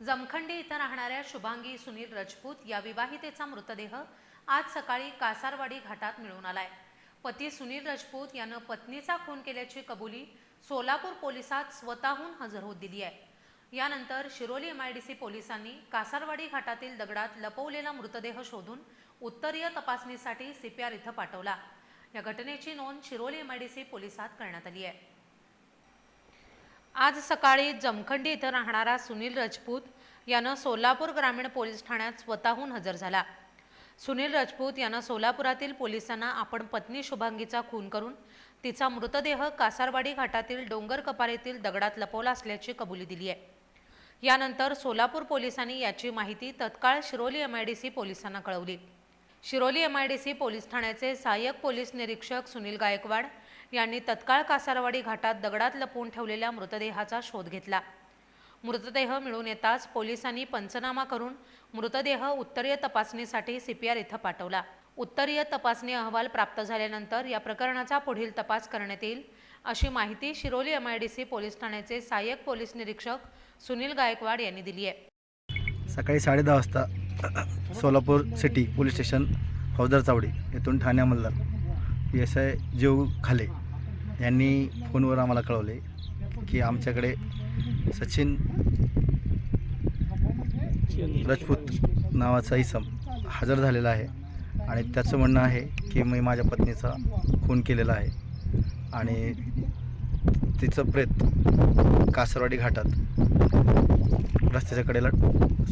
जमखंडी इथं राहणाऱ्या शुभांगी सुनील रजपूत या विवाहितेचा मृतदेह आज सकाळी कासारवाडी घाटात मिळून आलाय. पती सुनील राजपूत यानं पत्नीचा खून केल्याची कबुली सोलापूर पोलिसात स्वतःहून हजर होत दिली आहे. यानंतर Shiroli M I D C पोलिसांनी कासारवाडी घाटातील दगडात लपवलेला मृतदेह शोधून उत्तरीय तपासणीसाठी सीपीआर इथं पाठवला. या घटनेची नोंद Shiroli M I D C पोलिसात करण्यात आली आहे. आज सकाळी जमखंडी इथं राहणारा सुनील राजपूत यानं सोलापूर ग्रामीण पोलीस ठाण्यात स्वतःहून हजर झाला. सुनील राजपूत यानं सोलापुरातील पोलिसांना आपण पत्नी शुभांगीचा खून करून तिचा मृतदेह कासारवाडी घाटातील डोंगर कपारीतील दगडात लपवला असल्याची कबुली दिली आहे. यानंतर सोलापूर पोलिसांनी याची माहिती तत्काळ Shiroli M I D C पोलिसांना कळवली. शिरोली एम आयडीसी पोलीस ठाण्याचे सहाय्यक पोलीस निरीक्षक सुनील गायकवाड यांनी तत्काळ कासारवाडी घाटात दगडात लपवून ठेवलेल्या मृतदेहाचा शोध घेतला. मृतदेह मिळून येताच पोलिसांनी पंचनामा करून मृतदेह उत्तरीय तपासणीसाठी सीपीआर इथं पाठवला. उत्तरीय तपासणी अहवाल प्राप्त झाल्यानंतर या प्रकरणाचा पुढील तपास करण्यात येईल अशी माहिती Shiroli M I D C police ठाण्याचे सहाय्यक पोलीस निरीक्षक सुनील गायकवाड यांनी दिली आहे. सकाळी साडेदहा वाजता सोलापूर सिटी पोलीस स्टेशन फौजदार चावडी येथून ठाणे अंमलदार. एस आय जीव खाले यांनी फोनवर आम्हाला कळवले की आमच्याकडे सचिन राजपूत नावाचा इसम हजर झालेला आहे आणि त्याचं म्हणणं आहे की मी माझ्या पत्नीचा खून केलेला आहे आणि तिचं प्रेत कासरवाडी घाटात रस्त्याच्या कडेला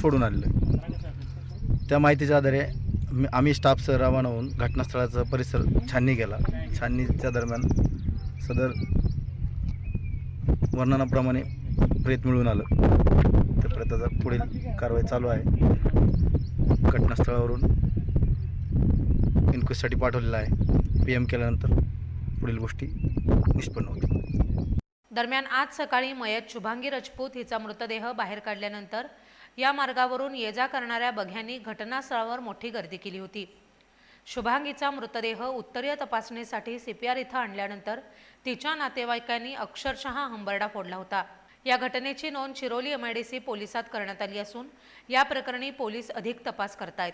सोडून आलेलं आहे. त्या माहितीच्या आधारे मी आम्ही स्टाफसह रवाना होऊन घटनास्थळाचा परिसर छाननी केला. छाननीच्या दरम्यान सदर वर्णनाप्रमाणे प्रेत मिळून आलं. त्या प्रेताचा पुढील कारवाई चालू आहे. घटनास्थळावरून इन्क्वेस्टसाठी पाठवलेला आहे. पी एम केल्यानंतर पुढील गोष्टी निष्पन्न होतील. दरम्यान आज सकाळी मयत शुभांगी राजपूत हिचा मृतदेह बाहेर काढल्यानंतर या मार्गावरून ये जा करणाऱ्या बघ्यांनी घटनास्थळावर मोठी गर्दी केली होती. शुभांगीचा मृतदेह उत्तरीय तपासणीसाठी सीपीआर इथं आणल्यानंतर तिच्या नातेवाईकांनी अक्षरशः हंबरडा फोडला होता. या घटनेची नोंद शिरोली एमआयडीसी पोलिसात करण्यात आली असून या प्रकरणी पोलीस अधिक तपास करतायत.